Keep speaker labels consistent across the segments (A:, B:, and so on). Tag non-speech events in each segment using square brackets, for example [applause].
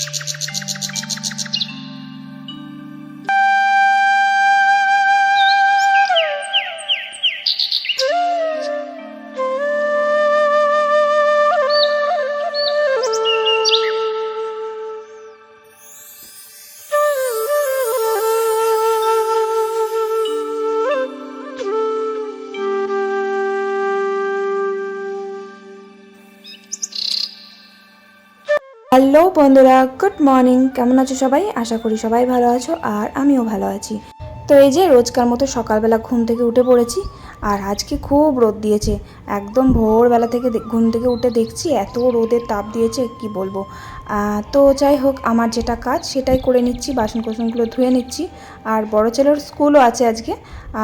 A: Thank you. Hello বন্ধুরা, good morning. কেমন আছো সবাই? আশা করি সবাই ভালো আছো আর আমিও ভালো আছি। তো এই যে রোজকার মতো সকালবেলা ঘুম থেকে উঠে পড়েছি আর আজকে খুব রোদ দিয়েছে। একদম ভোরবেলা থেকে ঘুম থেকে উঠে দেখছি এত রোদের তাপ দিয়েছে, কি বলব। তো যাই হোক, আমার যেটা কাজ সেটাই করে নিচ্ছি বাসন কোসনগুলো ধুয়ে নিচ্ছি। আর বড় ছেলের স্কুলও আছে আজকে,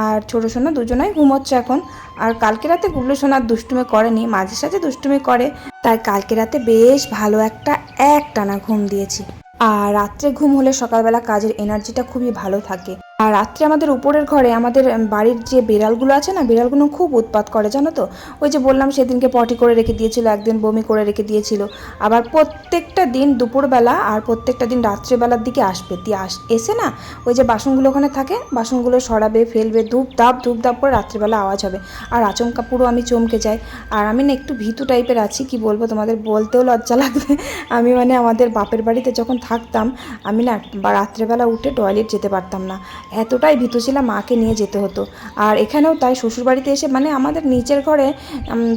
A: আর ছোটো সোনা দুজনাই ঘুমোচ্ছে এখন। আর কালকে রাতে গুবলু সোনার দুষ্টুমি করেনি, মাঝে সাঝে দুষ্টুমি করে। তাই কালকে রাতে বেশ ভালো একটা এক টানা ঘুম দিয়েছি। আর রাত্রে ঘুম হলে সকালবেলা কাজের এনার্জিটা খুবই ভালো থাকে। আর রাত্রে আমাদের উপরের ঘরে আমাদের বাড়ির যে বিড়ালগুলো আছে না, বিড়ালগুলো খুব উৎপাত করে, জানো তো? ওই যে বললাম সেদিনকে পটি করে রেখে দিয়েছিল, একদিন বমি করে রেখে দিয়েছিল। আবার প্রত্যেকটা দিন দুপুরবেলা আর প্রত্যেকটা দিন রাত্রেবেলার দিকে আসবে। দিয়ে আস এসে না, ওই যে বাসনগুলো ওখানে থাকে, বাসনগুলো সরাবে, ফেলবে ধূপ ধাপ ধূপ ধাপ করে রাত্রেবেলা আওয়াজ হবে। আর আচমকা পুরো আমি চমকে যাই। আর আমি না একটু ভীতু টাইপের আছি, কি বলব তোমাদের? বলতেও লজ্জা লাগবে। [laughs] আমি মানে আমাদের বাপের বাড়িতে যখন থাকতাম, আমি না রাত্রেবেলা উঠে টয়লেট যেতে পারতাম না। এতটাই ভীত ছিলাম মাকে নিয়ে যেতে হতো। আর এখানেও তাই শ্বশুরবাড়িতে এসে মানে আমাদের নিচের ঘরে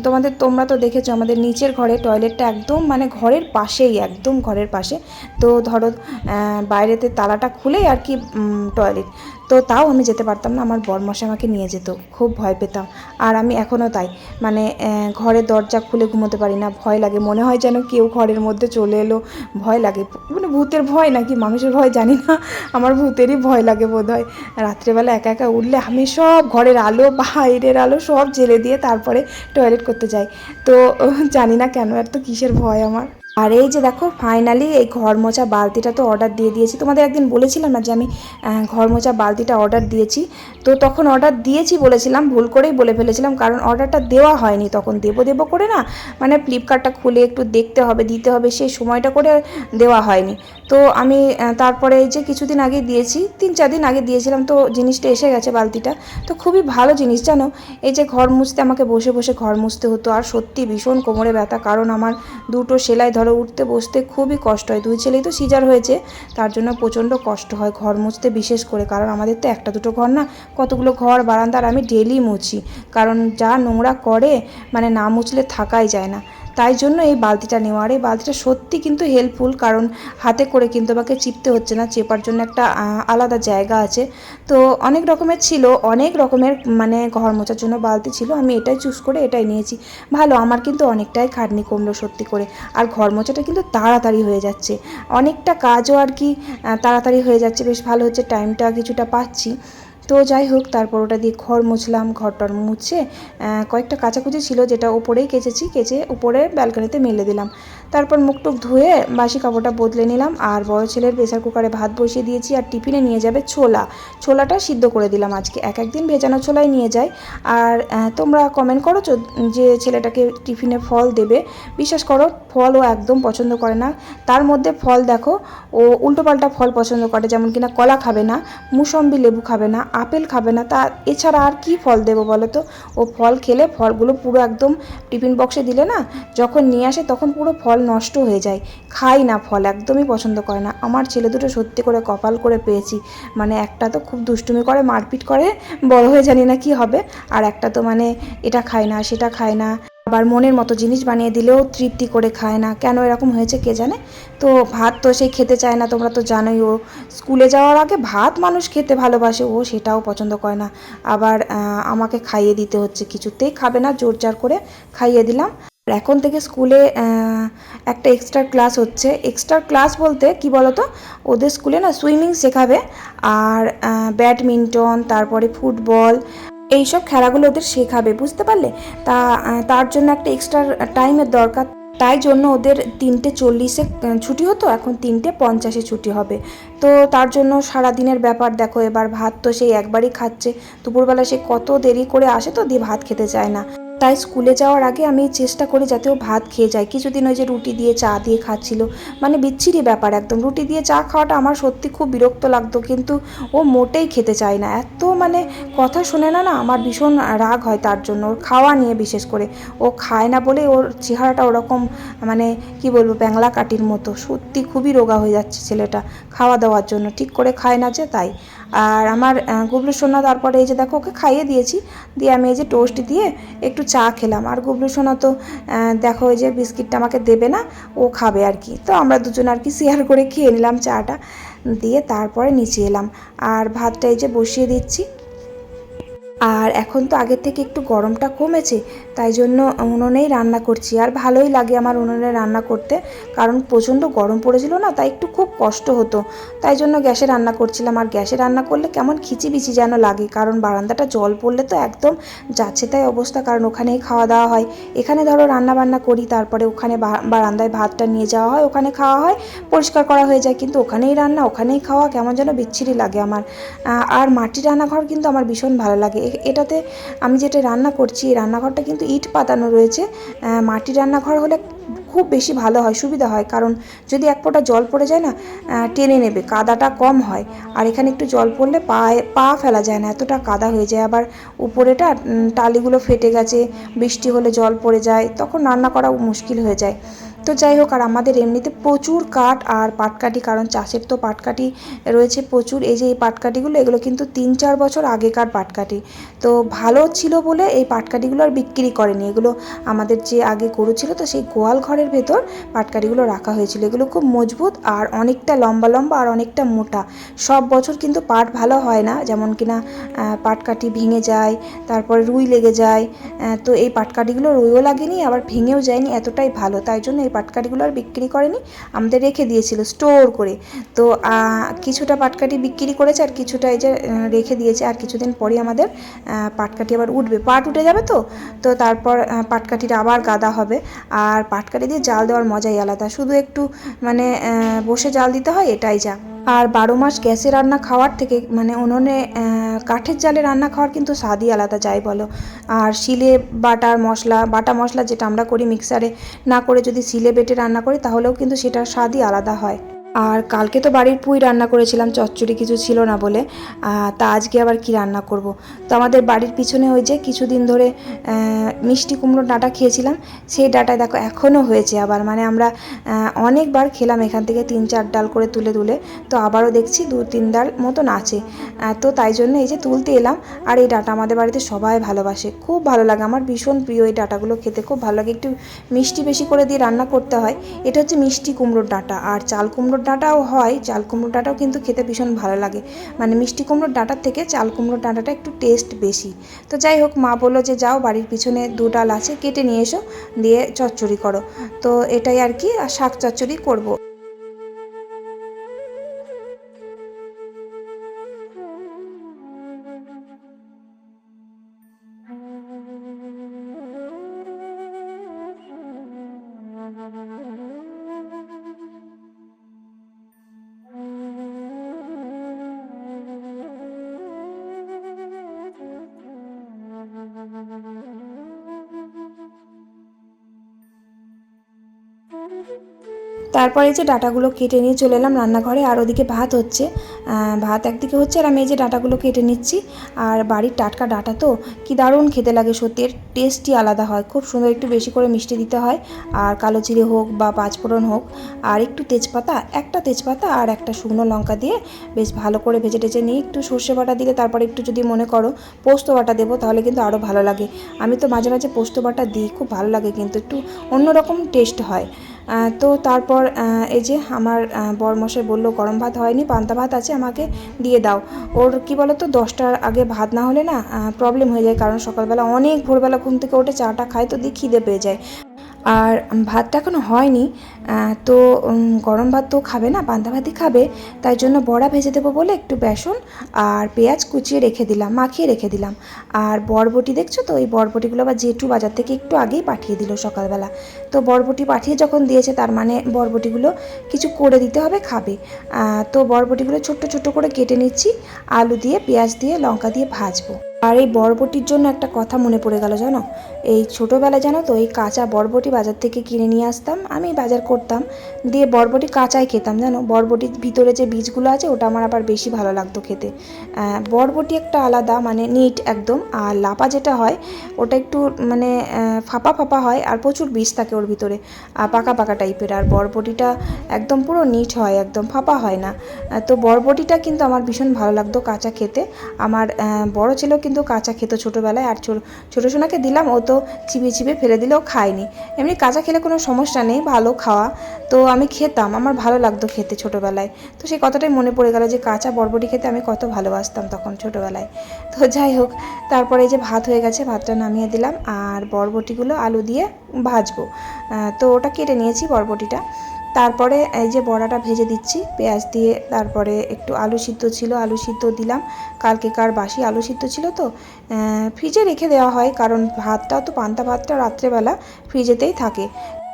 A: তোমাদের তোমরা তো দেখেছ আমাদের নিচের ঘরে টয়লেটটা একদম মানে ঘরের পাশেই, একদম ঘরের পাশে। তো ধরো বাইরেতে তালাটা খুলেই আর কি টয়লেট তো তাও আমি যেতে পারতাম না, আমার বরমশা আমাকে নিয়ে যেত, খুব ভয় পেতাম। আর আমি এখনও তাই মানে ঘরের দরজা খুলে ঘুমোতে পারি না, ভয় লাগে, মনে হয় যেন কেউ ঘরের মধ্যে চলে এলো, ভয় লাগে মানে ভূতের ভয় নাকি, মানুষের ভয় জানি না, আমার ভূতেরই ভয় লাগে বোধ হয় রাত্রেবেলা একা একা উঠলে আমি সব ঘরের আলো, বাইরের আলো সব জেলে দিয়ে তারপরে টয়লেট করতে যাই। তো, জানি না কেন, এত কিসের ভয় আমার। আর এই যে দেখো ফাইনালি এই ঘর মোছা বালতিটা তো অর্ডার দিয়ে দিয়েছি। তোমাদের একদিন বলেছিলাম না যে আমি ঘর মোছা বালতিটা অর্ডার দিয়েছি? তো তখন অর্ডার দিয়েছি বলেছিলাম, ভুল করেই বলে ফেলেছিলাম, কারণ অর্ডারটা দেওয়া হয়নি তখন। দেবো দেবো করে না মানে ফ্লিপকার্টটা খুলে একটু দেখতে হবে, দিতে হবে, সেই সময়টা করে দেওয়া হয়নি। তো আমি তারপরে এই যে কিছুদিন আগে দিয়েছি, তিন চার দিন আগে দিয়েছিলাম, তো জিনিসটা এসে গেছে বালতিটা। তো খুবই ভালো জিনিস, জানো? এই যে ঘর মুছতে আমাকে বসে বসে ঘর মুছতে হতো, আর সত্যি ভীষণ কোমরে ব্যথা, কারণ আমার দুটো সেলাই ধরো উঠতে বসতে খুবই কষ্ট হয়। দুই ছেলেই তো সিজার হয়েছে, তার জন্য প্রচণ্ড কষ্ট হয় ঘর মুছতে বিশেষ করে, কারণ আমাদের তো একটা দুটো ঘর না, কতগুলো ঘর বারান্দার আমি ডেলি মুছি। কারণ যা নোংরা করে মানে না মুছলে থাকাই যায় না। তাই জন্য এই বালতিটা নেওয়া। আর এই বালতিটা সত্যি কিন্তু হেল্পফুল কারণ হাতে করে কিন্তু আমাকে চিপতে হচ্ছে না, চেপার জন্য একটা আলাদা জায়গা আছে। তো অনেক রকমের ছিল, অনেক রকমের মানে ঘর মোছার জন্য বালতি ছিল, আমি এটাই চুজ করে এটাই নিয়েছি। ভালো, আমার কিন্তু অনেকটাই খাটনি কমলো সত্যি করে। আর ঘর মোছাটা কিন্তু তাড়াতাড়ি হয়ে যাচ্ছে। অনেকটা কাজও আর কি তাড়াতাড়ি হয়ে যাচ্ছে, বেশ ভালো হচ্ছে টাইমটা কিছুটা পাচ্ছি। তো যাই হোক, তারপর ওটা দিয়ে ঘর মুছলাম, ঘরটর মুছে কয়েকটা কাচাকুচি ছিল যেটা ওপরেই কেচেছি, কেচে উপরে ব্যালকনিতে মেলে দিলাম। তারপর মুখ টুক ধুয়ে বাসি কাপড়টা বদলে নিলাম আর বড় ছেলের প্রেসার কুকারে ভাত বসিয়ে দিয়েছি আর টিফিনে নিয়ে যাবে ছোলা। ছোলাটা সিদ্ধ করে দিলাম আজকে, এক একদিন ভেজানো ছোলাই নিয়ে যায়। আর তোমরা কমেন্ট করো যে ছেলেটাকে টিফিনে ফল দেবে? বিশ্বাস করো ফল ও একদম পছন্দ করে না। তার মধ্যে ফল দেখো, ও উল্টোপাল্টা ফল পছন্দ করে, যেমন কিনা কলা খাবে না, মুসম্বি লেবু খাবে না, আপেল খাবে না, তা এছাড়া আর কি ফল দেবো বলো তো? ও ফল খেলে ফলগুলো পুরো একদম টিফিন বক্সে দিলে না, যখন নিয়ে আসে তখন পুরো ফল নষ্ট হয়ে যায়। খাই না ফল, একদমই পছন্দ করে না। আমার ছেলে দুটো সত্যি করে কপাল করে পেয়েছি। মানে একটা তো খুব দুষ্টুমি করে, মারপিট করে, বড় হয়ে জানি না কি হবে, আর একটা তো মানে এটা খায় না, সেটা খায় না। আবার মনের মতো জিনিস বানিয়ে দিলেও তৃপ্তি করে খায় না। কেন এরকম হয়েছে কে জানে? তো ভাত তো সেই খেতে চায় না, তোমরা তো জানোই ও স্কুলে যাওয়ার আগে ভাত মানুষ খেতে ভালোবাসে, ও সেটাও পছন্দ করে না। আবার আমাকে খাইয়ে দিতে হচ্ছে কিছুতেই খাবে না, জোর জার করে খাইয়ে দিলাম। এখন থেকে স্কুলে একটা এক্সট্রা ক্লাস হচ্ছে। এক্সট্রা ক্লাস বলতে কি বলতো? ওদের স্কুলে না সুইমিং শেখাবে, আর ব্যাডমিন্টন, তারপরে ফুটবল এইসব খেলাগুলো ওদের শেখাবে, বুঝতে পারলে? তা তার জন্য একটা এক্সট্রা টাইমের দরকার। তাই জন্য ওদের তিনটে চল্লিশে ছুটি হতো, এখন তিনটে পঞ্চাশে ছুটি হবে। তো তার জন্য সারাদিনের ব্যাপার, দেখো এবার ভাত তো সেই একবারই খাচ্ছে। দুপুরবেলা সে কত দেরি করে আসে তো দিয়ে ভাত খেতে চায় না। তাই স্কুলে যাওয়ার আগে আমি চেষ্টা করি যাতে ও ভাত খেয়ে যায়। কিছুদিন ওই যে রুটি দিয়ে চা দিয়ে খাচ্ছিল। মানে বিচ্ছিরি ব্যাপার একদম। রুটি দিয়ে চা খাওয়াটা আমার সত্যি খুব বিরক্ত লাগতো, কিন্তু ও মোটেই খেতে চায় না। এত মানে কথা শোনে না না আমার ভীষণ রাগ হয় তার জন্য। ওর খাওয়া নিয়ে বিশেষ করে। ও খায় না বলে ওর চেহারাটা ওরকম মানে কি বলব, ব্যাংলা কাটির মতো। সত্যি খুবই রোগা হয়ে যাচ্ছে ছেলেটা খাওয়া দাওয়ার জন্য। ঠিক করে খায় না যে তাই। আর আমার গুবলু সোনা তারপরে এই যে দেখো, ওকে খাইয়ে দিয়েছি। দিয়ে আমি এই যে টোস্ট দিয়ে একটু চা খেলাম। আর গুবলু সোনা তো দেখো এই যে বিস্কিটটা আমাকে দেবে না, ও খাবে আর কি। তো আমরা দুজন আর কি শেয়ার করে খেয়ে নিলাম চাটা। দিয়ে তারপরে নিচে এলাম। আর ভাতটা এই যে বসিয়ে দিচ্ছি। আর এখন তো আগের থেকে একটু গরমটা কমেছে তাই জন্য উনুনেই রান্না করছি। আর ভালোই লাগে আমার উনুনে রান্না করতে, কারণ প্রচণ্ড গরম পড়েছিল না, তাই একটু খুব কষ্ট হতো। তাই জন্য গ্যাসে রান্না করছিলাম। আর গ্যাসে রান্না করলে কেমন খিচিবিচি যেন লাগে, কারণ বারান্দাটা জল পড়লে তো একদম যাচ্ছে তাই অবস্থা, কারণ ওখানেই খাওয়া দাওয়া হয়। এখানে ধরো রান্না বান্না করি, তারপরে ওখানে বারান্দায় ভাতটা নিয়ে যাওয়া হয়, ওখানে খাওয়া হয়, পরিষ্কার করা হয়ে যায়। কিন্তু ওখানেই রান্না, ওখানেই খাওয়া কেমন যেন বিচ্ছিরি লাগে আমার। আর মাটির রান্নাঘর কিন্তু আমার ভীষণ ভালো লাগে। এটাতে আমি যেটা রান্না করছি, এই রান্নাঘরটা কিন্তু ইট পাতানো রয়েছে মাটি রান্নাঘর হলে খুব বেশি ভালো হয়, সুবিধা হয়। কারণ যদি এক ফোঁটা জল পড়ে যায় না টেনে নেবে, কাদাটা কম হয়। আর এখানে একটু জল পড়লে পায়ে, পা ফেলা যায় না, এতটা কাদা হয়ে যায়। আবার উপরেটা টালিগুলো ফেটে গেছে, বৃষ্টি হলে জল পড়ে যায়, তখন রান্না করা মুশকিল হয়ে যায়। তো যাই হোক আর আমাদের এমনিতে প্রচুর কাঠ আর পাটকাঠি কারণ চাষের তো পাটকাঠি রয়েছে প্রচুর। এই যে এই পাটকাঠিগুলো এগুলো কিন্তু তিন চার বছর আগেকার পাটকাঠি। তো ভালো ছিল বলে এই পাটকাঠিগুলো আর বিক্রি করেনি। এগুলো আমাদের যে আগে গরু ছিল তো সেই গোয়াল ঘরের ভেতর পাটকাঠিগুলো রাখা হয়েছিল। এগুলো খুব মজবুত আর অনেকটা লম্বা লম্বা আর অনেকটা মোটা। সব বছর কিন্তু পাট ভালো হয় না যেমন কিনা আহ, পাটকাঠি ভেঙে যায় তারপরে রুই লেগে যায়। তো এই পাটকাঠিগুলো রুইও লাগেনি আবার ভেঙেও যায়নি এতটাই ভালো। তাই জন্য এই পাটকাঠিগুলো আর বিক্রি করেনি, আমাদের রেখে দিয়েছিল স্টোর করে। তো কিছুটা পাটকাঠি বিক্রি করেছে আর কিছুটা এই যে রেখে দিয়েছে আর কিছুদিন পরেই আমাদের পাটকাঠি আবার উঠবে। পাট উঠে যাবে তো? তো তারপর পাটকাঠিটা আবার গাদা হবে। আর পাটকাঠি দিয়ে জাল দেওয়ার মজাই আলাদা। শুধু একটু মানে বসে জাল দিতে হয়, এটাই যা। আর বারো মাস গ্যাসে রান্না খাওয়ার থেকে মানে উনুনে কাঠের জালে রান্না খাওয়ার কিন্তু স্বাদই আলাদা, যাই বলো। আর শিলে বাটার মশলা, বাটা মশলা যেটা আমরা করি মিক্সারে না করে যদি শিলে বেটে রান্না করি তাহলেও কিন্তু সেটার স্বাদই আলাদা হয়। আর কালকে তো বাড়ির পুই রান্না করেছিলাম, চচ্চড়ি কিছু ছিল না বলে। তা আজকে আবার কি রান্না করব? তো আমাদের বাড়ির পিছনে ওই যে কিছুদিন ধরে মিষ্টি কুমড়ো ডাঁটা খেয়েছিলাম, সেই ডাঁটায় দেখো এখনও হয়েছে আবার। মানে আমরা অনেকবার খেলাম এখান থেকে তিন চার ডাল করে তুলে তুলে, তো আবারও দেখছি দু তিন ডাল মতন আছে। তো তাই জন্য এই যে তুলতে এলাম, আর এই ডাঁটা আমাদের বাড়িতে সবাই ভালোবাসে। খুব ভালো লাগে, আমার ভীষণ প্রিয় এই ডাঁটাগুলো খেতে, খুব ভালো লাগে। একটু মিষ্টি বেশি করে দিয়ে রান্না করতে হয়, এটা হচ্ছে মিষ্টি কুমড়োর ডাঁটা। আর চাল কুমড়োর ডাঁটাও হয়, চাল কুমড়োর ডাঁটাও কিন্তু খেতে ভীষণ ভালো লাগে। মানে মিষ্টি কুমড়োর ডাঁটার থেকে চাল কুমড়োর ডাঁটাটা একটু টেস্ট বেশি। তো যাই হোক, মা বলল যে যাও, বাড়ির পিছনে দু ডাল আছে, কেটে নিয়ে এসো, দিয়ে চচ্চড়ি করো। তো এটাই আর কি, আর শাক চচ্চড়ি করব। তারপরে এই যে ডাটাগুলো কেটে নিয়ে চলে এলাম রান্নাঘরে, আর ওদিকে ভাত হচ্ছে। ভাত একদিকে হচ্ছে, আর আমি এই যে ডাটাগুলো কেটে নিচ্ছি। আর বাড়ির টাটকা ডাটা তো কি দারুণ খেতে লাগে সত্যি, এর টেস্টই আলাদা হয়। খুব সুন্দর একটু বেশি করে মিষ্টি দিতে হয়, আর কালো জিরে হোক বা পাঁচফোড়ন হোক। আর একটু তেজপাতা, একটা তেজপাতা আর একটা শুকনো লঙ্কা দিয়ে বেশ ভালো করে ভেজে টেজে নিয়ে একটু সর্ষে বাটা দিলে তারপরে একটু যদি মনে করো পোস্ত বাটা দেবো, তাহলে কিন্তু আরও ভালো লাগে। আমি তো মাঝে মাঝে পোস্ত বাটা দিই, খুব ভালো লাগে কিন্তু একটু অন্যরকম টেস্ট হয়। তো তারপর এই যে আমার বরমশাই বলল, গরম ভাত হয়নি, পান্তা ভাত আছে, আমাকে দিয়ে দাও। ওর কি বলো তো দশটার আগে ভাত না হলে না প্রবলেম হয়ে যায়, কারণ সকালবেলা অনেক ভোরবেলা ঘুম থেকে ওঠে চাটা খায়, তো দিয়ে খিদে পেয়ে যায়। আর ভাতটা এখনও হয়নি তো গরম ভাত তো খাবে না, পান্তা ভাতই খাবে, তাই জন্য বড়া ভেজে দেবো বলে একটু বেসন আর পেঁয়াজ কুচিয়ে রেখে দিলাম, মাখিয়ে রেখে দিলাম। আর বরবটি দেখছ তো এই বরবটিগুলো আবার জেঠু বাজার থেকে একটু আগেই পাঠিয়ে দিল সকালবেলা। তো বরবটি পাঠিয়ে যখন দিয়েছে, তার মানে বরবটিগুলো কিছু করে দিতে হবে, খাবে। তো বরবটিগুলো ছোট্ট ছোট্ট করে কেটে নিচ্ছি, আলু দিয়ে, পেঁয়াজ দিয়ে, লঙ্কা দিয়ে ভাজবো। আর এই বরবটির জন্য একটা কথা মনে পড়ে গেল জানো? এই ছোটোবেলায় জানো তো, এই কাঁচা বরবটি বাজার থেকে কিনে নিয়ে আসতাম, আমি বাজার করতাম, দিয়ে বরবটি কাঁচাই খেতাম, জানো? বরবটির ভিতরে যে বীজগুলো আছে, ওটা আমার আবার বেশি ভালো লাগতো খেতে। বরবটি একটা আলাদা মানে নিট একদম, আর লাপা যেটা হয়, ওটা একটু মানে ফাঁপা ফাঁপা হয়, আর প্রচুর বীজ থাকে ওর ভিতরে আর পাকা পাকা টাইপের। আর বরবটিটা একদম পুরো নিট হয়, একদম ফাঁপা হয় না। তো বরবটিটা কিন্তু আমার ভীষণ ভালো লাগতো কাঁচা খেতে। আমার বড় ছেলেও কিন্তু কাঁচা খেত ছোটোবেলায়, আর ছোটো সোনাকে দিলাম, ও তো চিবিয়ে চিবিয়ে ফেলে দিলেও খায়নি। এমনি কাঁচা খেলে কোনো সমস্যা নেই, ভালো খাওয়া তো আমি খেতাম, আমার ভালো লাগতো খেতে ছোটোবেলায়। তো সেই কথাটাই মনে পড়ে গেল যে কাঁচা বরবটি খেতে আমি কত ভালোবাসতাম তখন ছোটোবেলায়। তো যাই হোক, তারপরে এই যে ভাত হয়ে গেছে, ভাতটা নামিয়ে দিলাম আর বরবটিগুলো আলু দিয়ে ভাজবো। তো ওটা কেটে নিয়েছি বরবটিটা। তারপরে এই যে বড়াটা ভেজে দিচ্ছি, পেঁয়াজ দিয়ে তারপরে একটু আলু সিদ্ধ ছিল, আলু সিদ্ধ দিলাম। কালকে কার বাসি আলু সিদ্ধ ছিল তো ফ্রিজে রেখে দেওয়া হয় কারণ ভাতটা তো পান্তা ভাতটা রাত্রেবেলা ফ্রিজেতেই থাকে।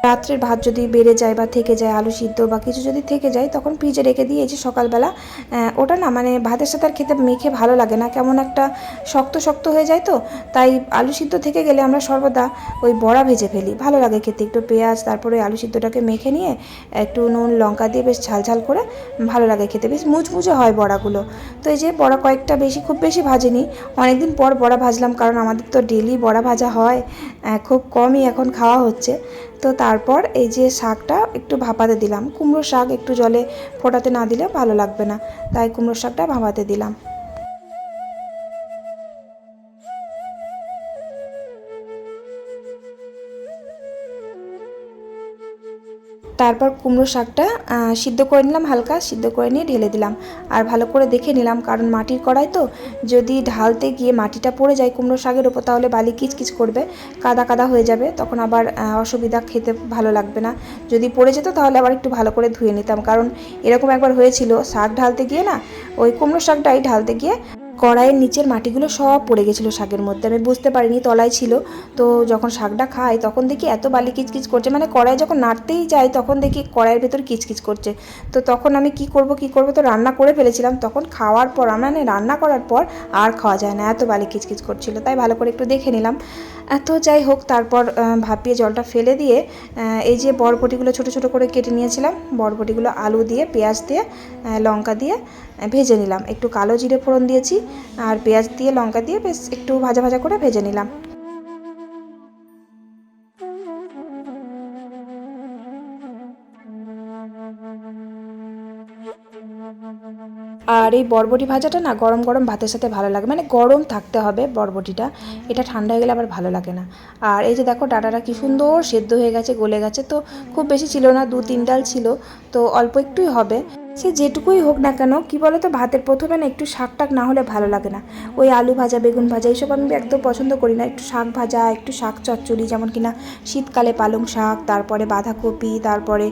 A: রাত্রের ভাত যদি বেড়ে যায় বা থেকে যায়, আলু সিদ্ধ বা কিছু যদি থেকে যায়, তখন ফ্রিজে রেখে দিয়ে এই যে সকালবেলা ওটা না মানে ভাতের সাথে আর খেতে মেখে ভালো লাগে না। কেমন একটা শক্ত শক্ত হয়ে যায় তো, তাই আলু সিদ্ধ থেকে গেলে আমরা সর্বদা ওই বড়া ভেজে ফেলি। ভালো লাগে খেতে, একটু পেঁয়াজ, তারপরে আলু সিদ্ধটাকে মেখে নিয়ে একটু নুন, লঙ্কা দিয়ে বেশ ঝাল ঝাল করে ভালো লাগে খেতে। বেশ মুচমুচে হয় বড়াগুলো। তো এই যে বড়া কয়েকটা বেশি, খুব বেশি ভাজিনি। অনেকদিন পর বড়া ভাজলাম, কারণ আমাদের তো ডেলি বড়া ভাজা হয় খুব কমই এখন খাওয়া হচ্ছে। তো তারপর এই যে শাকটা একটু ভাপাতে দিলাম। কুমড়ো শাক একটু জলে ফোটাতে না দিলে ভালো লাগবে না। তাই কুমড়ো শাকটা ভাপাতে দিলাম। তারপর কুমড়ো শাকটা সিদ্ধ করে নিলাম হালকা, সিদ্ধ করে নিয়ে ঢেলে দিলাম। আর ভালো করে দেখে নিলাম, কারণ মাটির কড়াই তো, যদি ঢালতে গিয়ে মাটিটা পড়ে যায় কুমড়ো শাকের ওপর, তাহলে বালি কিচকিচ করবে, কাদা কাদা হয়ে যাবে, তখন আবার অসুবিধা খেতে ভালো লাগবে না। যদি পড়ে যেত, তাহলে আবার একটু ভালো করে ধুয়ে নিতাম, কারণ এরকম একবার হয়েছিল, শাক ঢালতে গিয়ে না, ওই কুমড়ো শাকটাই ঢালতে গিয়ে কড়াইয়ের নিচের মাটিগুলো সব পড়ে গেছিল শাকের মধ্যে। আমি বুঝতে পারিনি তলায় ছিল। তো যখন শাকটা খাই, তখন দেখি এত বালি কিচকিচ করছে। মানে কড়াই যখন নাড়তেই যাই তখন দেখি কড়াইয়ের ভেতর কিচকিচ করছে। তো তখন আমি কি করব কি করব তো রান্না করে ফেলেছিলাম। তখন খাওয়ার পর মানে রান্না করার পর আর খাওয়া যায় না। এত বালি কিচকিচ করছিল। তাই ভালো করে একটু দেখে নিলাম। তো যাই হোক, তারপর ভাপিয়ে জলটা ফেলে দিয়ে এই যে বরবটিগুলো ছোট ছোট করে কেটে নিয়েছিলাম, বরবটিগুলো আলু দিয়ে, পেঁয়াজ দিয়ে লঙ্কা দিয়ে ভেজে নিলাম। একটু কালো জিরে ফোড়ন দিয়েছি, আর পেঁয়াজ দিয়ে, লঙ্কা দিয়ে বেশ একটু ভাজা ভাজা করে ভেজে নিলাম। আর এই বরবটি ভাজাটা না গরম গরম ভাতের সাথে ভালো লাগে। মানে গরম থাকতে হবে বরবটিটা। এটা ঠান্ডা হয়ে গেলে আবার ভালো লাগে না। আর এই যে দেখো ডাটাটা কী সুন্দর সেদ্ধ হয়ে গেছে, গলে গেছে। তো খুব বেশি ছিল না দু তিন ডাল ছিল। তো অল্প একটুই হবে। সে যেটুকুই হোক না কেন, কি বলো তো ভাতের প্রথমে না একটু শাক টাক না হলে ভালো লাগে না। ওই আলু ভাজা, বেগুন ভাজা, এইসব আমি একদম পছন্দ করি না। একটু শাক ভাজা, একটু শাক চচ্চড়ি, যেমন কি না শীতকালে পালং শাক, তারপরে বাঁধাকপি, তারপরে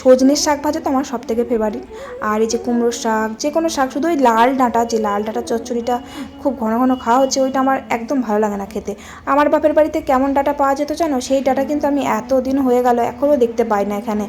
A: সজনের শাক ভাজা তো আমার সব থেকে ফেভারিট আর এই যে কুমড়োর শাক, যে কোনো শাক, শুধু ওই লাল ডাঁটা, যে লাল ডাঁটা চচ্চড়িটা খুব ঘন ঘন খাওয়া হচ্ছে, ওইটা আমার একদম ভালো লাগে না খেতে। আমার বাপের বাড়িতে কেমন ডাটা পাওয়া যেত জানো, সেই ডাটা কিন্তু আমি এতদিন হয়ে গেল এখনও দেখতে পাই না এখানে।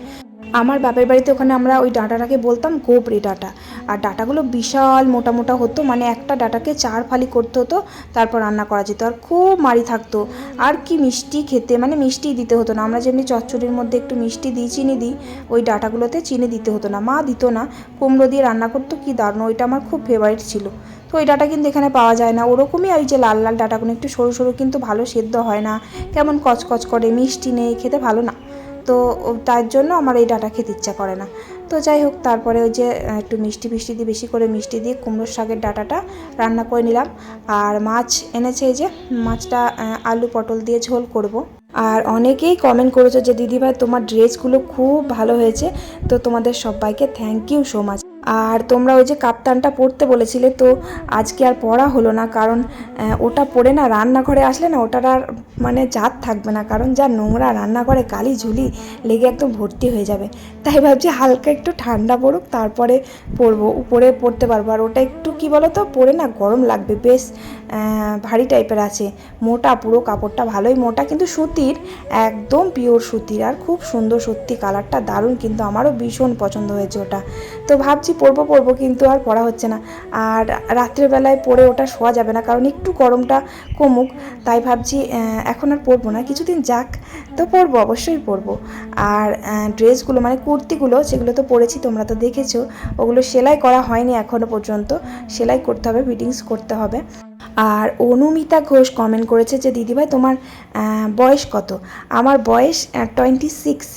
A: আমার বাপের বাড়িতে ওখানে আমরা ওই ডাঁটাটাকে বলতাম গোবরে ডাঁটা। আর ডাঁটাগুলো বিশাল মোটা মোটা হতো মানে একটা ডাঁটাকে চার ফালি করতে হতো, তারপর রান্না করা যেত। আর খুব মারি থাকতো। আর কি মিষ্টি খেতে মানে মিষ্টি দিতে হতো না। আমরা যেমনি চচ্চড়ির মধ্যে একটু মিষ্টি দিই, চিনি দিই, ওই ডাঁটাগুলোতে চিনি দিতে হতো না। মা দিত না। কুমড়ো দিয়ে রান্না করতো, কি দারুণ। ওইটা আমার খুব ফেভারিট ছিল। তো ওই ডাটা কিন্তু এখানে পাওয়া যায় না। ওরকমই ওই যে লাল লাল ডাটাগুলো, একটু সরু সরু কিন্তু ভালো সেদ্ধ হয় না। কেমন কচকচ করে, মিষ্টি নেই, খেতে ভালো না। তো তার জন্য আমার এই ডাটা খেতে ইচ্ছা করে না। তো যাই হোক, তারপরে ওই যে একটু মিষ্টি ফিষ্টি দিয়ে বেশি করে মিষ্টি দিয়ে কুমড়োর শাকের ডাটাটা রান্না করে নিলাম। আর মাছ এনেছে এই যে, মাছটা আলু পটল দিয়ে ঝোল করব। আর অনেকেই কমেন্ট করেছ যে, দিদিভাই, তোমার ড্রেসগুলো খুব ভালো হয়েছে। তো তোমাদের সবাইকে থ্যাংক ইউ সো মাচ আর তোমরা ওই যে কাপ্তানটা পরতে বলেছিলে, তো আজকে আর পরা হলো না, কারণ ওটা পরে না, রান্নাঘরে আসলে না, ওটার আর মানে জাত থাকবে না, কারণ যা নোংরা রান্নাঘরে কালি ঝুলি লেগে একদম ভর্তি হয়ে যাবে। তাই ভাবছি হালকা একটু ঠান্ডা পড়ুক, তারপরে পরবো, উপরে পড়তে পারব। আর ওটা একটু কি বলো তো পরে না গরম লাগবে, বেশ ভারী টাইপের আছে, মোটা, পুরো কাপড়টা ভালোই মোটা, কিন্তু সুতির, একদম পিওর সুতির, আর খুব সুন্দর সত্যি কালারটা দারুণ, কিন্তু আমারও ভীষণ পছন্দ হয়েছে ওটা। তো ভাবছি ভাবছি পরবো পরবো কিন্তু আর পড়া হচ্ছে না। আর রাত্রেবেলায় পরে ওটা শোয়া যাবে না, কারণ একটু গরমটা কমুক, তাই ভাবছি এখন আর পরবো না। কিছুদিন যাক, তো পরবো অবশ্যই পরবো আর ড্রেসগুলো মানে কুর্তিগুলো সেগুলো তো পরেছি, তোমরা তো দেখেছ, ওগুলো সেলাই করা হয়নি এখনও পর্যন্ত। সেলাই করতে হবে, ফিটিংস করতে হবে। আর অনুমিতা ঘোষ কমেন্ট করেছে যে, দিদিভাই, তোমার বয়স কত? আমার বয়স টোয়েন্টি সিক্স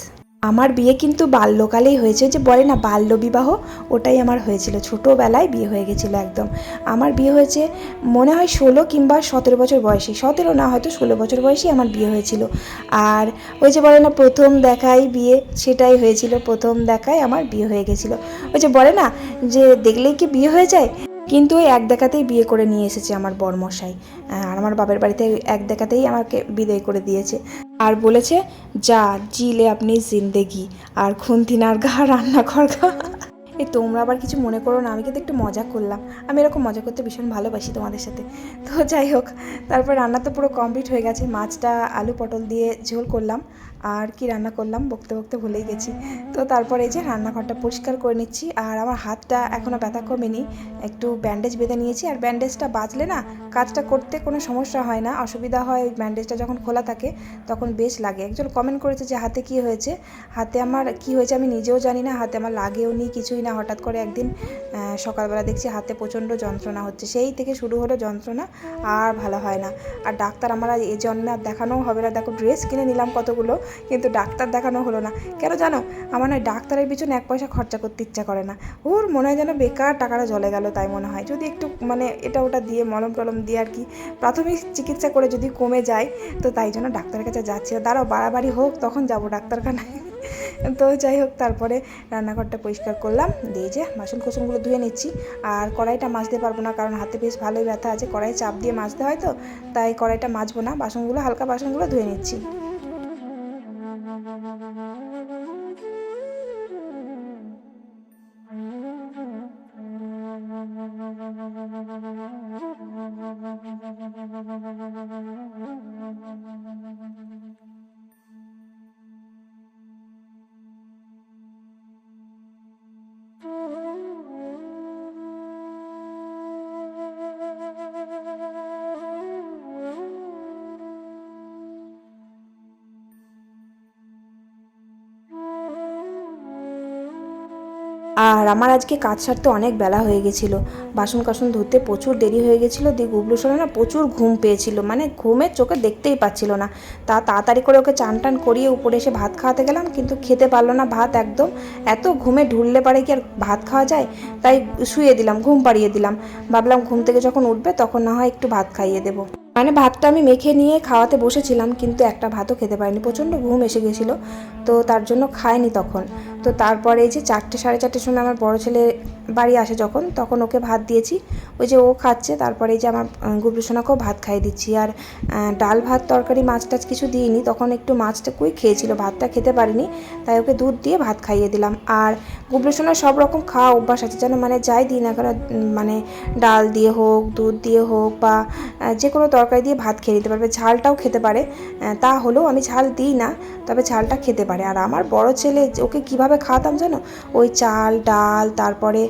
A: আমার বিয়ে কিন্তু বাল্যকালেই হয়েছে, যে বলে না বাল্যবিবাহ, ওটাই আমার হয়েছিল। ছোটোবেলায় বিয়ে হয়ে গেছিল একদম। আমার বিয়ে হয়েছে, মনে হয় ষোলো কিংবা সতেরো বছর বয়সী। সতেরো না, হয়তো ষোলো বছর বয়সী আমার বিয়ে হয়েছিল। আর ওই যে বলে না প্রথম দেখাই বিয়ে, সেটাই হয়েছিল। প্রথম দেখায় আমার বিয়ে হয়ে গেছিল। ওই যে বলে না যে দেখলেই কি বিয়ে হয়ে যায়? কিন্তু ওই এক দেখাতেই বিয়ে করে নিয়ে এসেছে আমার বরমশাই। আর আমার বাবার বাড়িতে এক দেখাতেই আমাকে বিদায় করে দিয়েছে। আর বলেছে, যা, জিলে আপনি জিন্দেগি। আর খুন্তিনার গা রান্না কর গা। এই তোমরা আবার কিছু মনে করো না, আমি কিন্তু একটু মজা করলাম। আমি এরকম মজা করতে ভীষণ ভালোবাসি তোমাদের সাথে। তো যাই হোক, তারপর রান্না তো পুরো কমপ্লিট হয়ে গেছে। মাছটা, আলু, পটল দিয়ে ঝোল করলাম। আর কি রান্না করলাম বকতে বকতে ভুলেই গেছি। তো তারপর এই যে রান্নাঘরটা পরিষ্কার করে নিচ্ছি আর আমার হাতটা এখনও ব্যথা কমেনি। একটু ব্যান্ডেজ বেঁধে নিয়েছি আর ব্যান্ডেজটা বাঁচলে না কাজটা করতে কোনো সমস্যা হয় না। অসুবিধা হয় ব্যান্ডেজটা যখন খোলা থাকে তখন বেশ লাগে। একজন কমেন্ট করেছে যে হাতে কি হয়েছে? হাতে আমার কি হয়েছে আমি নিজেও জানি না, হাতে আমার লাগেও নি, কিছুই না। হঠাৎ করে একদিন সকালবেলা দেখছি হাতে প্রচণ্ড যন্ত্রণা হচ্ছে। সেই থেকে শুরু হলো যন্ত্রণা, আর ভালো হয় না। আর ডাক্তার আমার এ আর দেখানোও হবে না। দেখো ড্রেস কিনে নিলাম কতগুলো। কিন্তু ডাক্তার দেখানো হলো না। কেন জানো? আমার না ডাক্তারের পিছনে এক পয়সা খরচা করতে ইচ্ছা করে না। ওর মনে হয় যেন বেকার টাকাটা জলে গেল তাই মনে হয়। যদি একটু মানে এটা ওটা দিয়ে মলম টলম দিয়ে আর কি, প্রাথমিক চিকিৎসা করে যদি কমে যায়, তো তাই জন্য ডাক্তারের কাছে যাচ্ছি দাঁড়াও, বাড়াবাড়ি হোক, তখন যাব ডাক্তারখানায়। তো যাই হোক, তারপরে রান্নাঘরটা পরিষ্কার করলাম। দিয়ে যে বাসন কোসনগুলো ধুয়ে নিচ্ছি। আর কড়াইটা মাজতে পারব না, কারণ হাতে বেশ ভালোই ব্যথা আছে। কড়াই চাপ দিয়ে মাজতে হয় তো, তাই কড়াইটা মাজবো না। বাসনগুলো, হালকা বাসনগুলো ধুয়ে নিচ্ছি। আর আমার আজকে কাজ সারতে অনেক বেলা হয়ে গেছিল। বাসন কাসন ধুতে প্রচুর দেরি হয়ে গেছিল। দিয়ে গুবলু সোনা না প্রচুর ঘুম পেয়েছিল। মানে ঘুমে চোখে দেখতেই পাচ্ছিল না। তা তাড়াতাড়ি করে ওকে চান টান করিয়ে উপরে এসে ভাত খাওয়াতে গেলাম, কিন্তু খেতে পারল না ভাত একদম। এত ঘুমে ঢুললে পারে কি আর ভাত খাওয়া যায়? তাই শুয়ে দিলাম, ঘুম পাড়িয়ে দিলাম। ভাবলাম ঘুম থেকে যখন উঠবে তখন না হয় একটু ভাত খাইয়ে দেবো। মানে ভাতটা আমি মেখে নিয়ে খাওয়াতে বসেছিলাম, কিন্তু একটা ভাতও খেতে পারিনি। প্রচণ্ড ঘুম এসে গেছিল, তো তার জন্য খায়নি তখন। তো তারপরে এই যে চারটে, সাড়ে চারটের সময় আমার বড় ছেলে বাড়ি আসে যখন, তখন ওকে ভাত দিয়েছি। ওই যে ও খাচ্ছে, তারপরে এই যে আমার গুবলু সোনাকেও ভাত খাইয়ে দিচ্ছি। আর ডাল ভাত, তরকারি, মাছ টাছ কিছু দিইনি। তখন একটু মাছটা কুই খেয়েছিল, ভাতটা খেতে পারিনি, তাই ওকে দুধ দিয়ে ভাত খাইয়ে দিলাম। আর গুবলু সোনার সব রকম খাওয়া অভ্যাস আছে যেন মানে যাই দিই না কেন মানে ডাল দিয়ে হোক দুধ দিয়ে হোক বা যে কোনো তরকারি দিয়ে ভাত খেয়ে নিতে পারবে ঝালটাও খেতে পারে। তা হলেও আমি ঝাল দিই না তবে ঝালটা খেতে পারে। আর আমার বড় ছেলে ওকে কীভাবে খাওয়াতাম জানো? ওই চাল ডাল তারপরে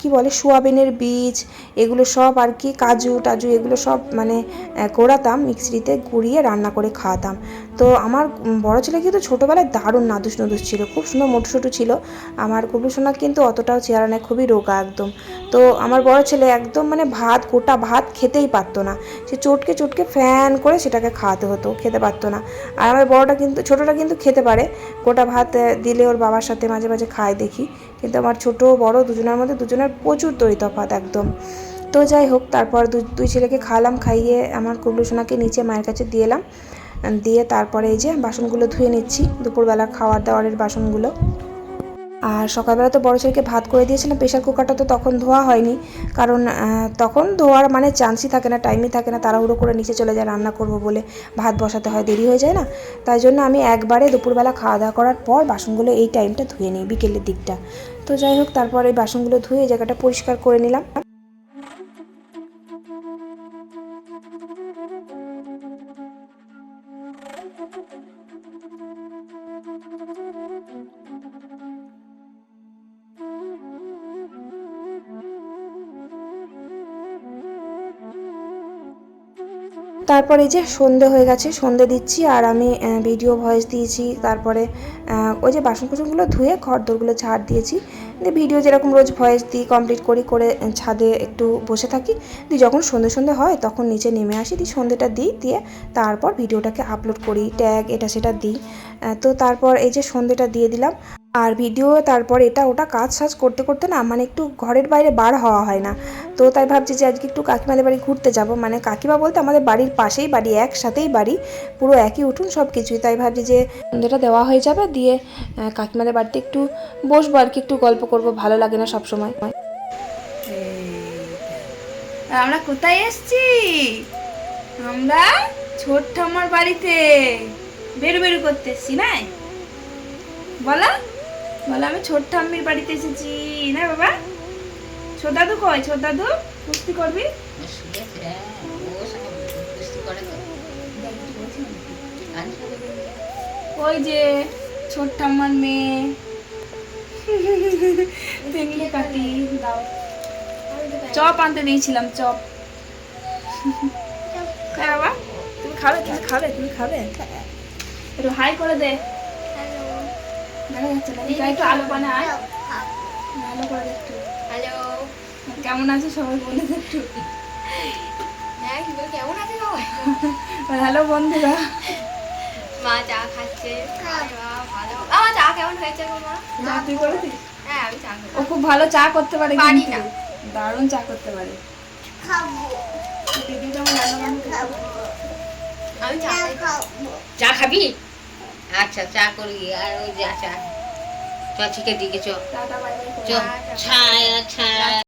A: কি বলে সোয়াবিনের বীজ এগুলো সব আর কি কাজু টাজু এগুলো সব মানে আহ, কোড়াতাম মিক্সিতে গুঁড়িয়ে রান্না করে খাওয়াতাম। তো আমার বড় ছেলে কিন্তু ছোটোবেলায় দারুণ নাদুস নদুস ছিল, খুব সুন্দর মোটু ছিল। আমার কুবলু সোনা কিন্তু অতটাও চেহারা নেই, খুবই রোগা একদম। তো আমার বড় ছেলে একদম মানে ভাত, গোটা ভাত খেতেই পারতো না। সে চটকে চটকে ফ্যান করে সেটাকে খাওয়াতে হতো, খেতে পারতো না। আর আমার বড়টা কিন্তু, ছোটোটা কিন্তু খেতে পারে। গোটা ভাত দিলে ওর বাবার সাথে মাঝে মাঝে খায় দেখি। কিন্তু আমার ছোট, বড় দুজনের মধ্যে দুজনের প্রচুর তরি তফাত একদম। তো যাই হোক, তারপর দুই ছেলেকে খাওয়ালাম, খাইয়ে আমার কুবলু সোনাকে নিচে মায়ের কাছে দিয়ে এলাম। দিয়ে তারপরে এই যে বাসনগুলো ধুয়ে নিচ্ছি, দুপুরবেলা খাওয়ার দাওয়ারের বাসনগুলো। আর সকালবেলা তো বড় ছেলেকে ভাত করে দিয়েছিলাম, প্রেশার কুকারটা তো তখন ধোয়া হয়নি। কারণ তখন ধোয়ার মানে চান্সই থাকে না, টাইমই থাকে না, তাড়াহুড়ো করে নিচে চলে যায়, রান্না করব বলে ভাত বসাতে হয়, দেরি হয়ে যায় না। তাই জন্য আমি একবারে দুপুরবেলা খাওয়া দাওয়া করার পর বাসনগুলো এই টাইমটা ধুয়ে নিই, বিকেলের দিকটা। তো যাই হোক, তারপর এই বাসনগুলো ধুয়ে জায়গাটা পরিষ্কার করে নিলাম। তারপরে এই যে সন্ধে হয়ে গেছে, সন্ধে দিচ্ছি আর আমি ভিডিও ভয়েস দিয়েছি, তারপরে ওই যে বাসন কুসনগুলো ধুয়ে ঘর দোরগুলো ঝাড় দিয়েছি। দিয়ে ভিডিও যেরকম রোজ ভয়েস দিই কমপ্লিট করি, করে ছাদে একটু বসে থাকি। দিয়ে যখন সন্ধে সন্ধে হয়, তখন নিচে নেমে আসি, দিয়ে সন্ধেটা দিই, দিয়ে তারপর ভিডিওটাকে আপলোড করি ট্যাগ এটা সেটা দিই। তো তারপর এই যে সন্ধেটা দিয়ে দিলাম। আর ভিডিও তারপর এটা, ওটা কাজ সাজ করতে করতে না মানে একটু ঘরের বাইরে বার হওয়া হয় না। তো তাই ভাবছি যে আজকে একটু কাকিমাদের বাড়ি ঘুরতে যাব। মানে কাকিমা বলতে আমাদের বাড়ির পাশেই বাড়ি, একসাথেই বাড়ি, পুরো একই উঠুন সব কিছুই তাই ভাবছি যে সন্ধ্যেটা দেওয়া হয়ে যাবে, দিয়ে কাকিমাদের বাড়িতে একটু বসবো আর কি, একটু গল্প করব, ভালো লাগে না সব সময়
B: আমরা কোথায় এসছি? আমরা ছোট ঠাম্মার বাড়িতে। বেরু বেরু করতে এসছি না বলো। বলো, আমি ছোট ঠাম্মির বাড়িতে এসেছি। না বাবা? ছোট দাদু কয় ছোট দাদু, কুস্তি করবি? ওই যে ছোট ঠাম্মার মেয়ে। তেমনি কাটি চপ আনতে দিয়েছিলাম, চপ। হ্যাঁ বাবা, তুমি খাবে তুমি খাবে তুমি খাবে। একটু হাই করে দে। দেখা যাচ্ছে না? দিদা একটু আলো বানা আয়। করে একটু।
C: হ্যালো।
B: কেমন আছে সবাই বলে একটু?
C: হ্যাঁ কেমন আছে সবাই?
B: হ্যালো বন্ধুরা।
C: মা চা খাচ্ছে। চা কেমন হয়েছে গো মা?
B: চা তুই করে
C: হ্যাঁ আমি চা
B: ও খুব ভালো চা করতে পারে কিন্তু। দারুণ চা করতে পারে। দিদি যেমন রান্না বান্না করতে
C: আমি চা খাব। চা খাবি? আচ্ছা চা করি। আর ওই যে আচ্ছা চ ছিটে দিকে চ ছায়া ছায়া।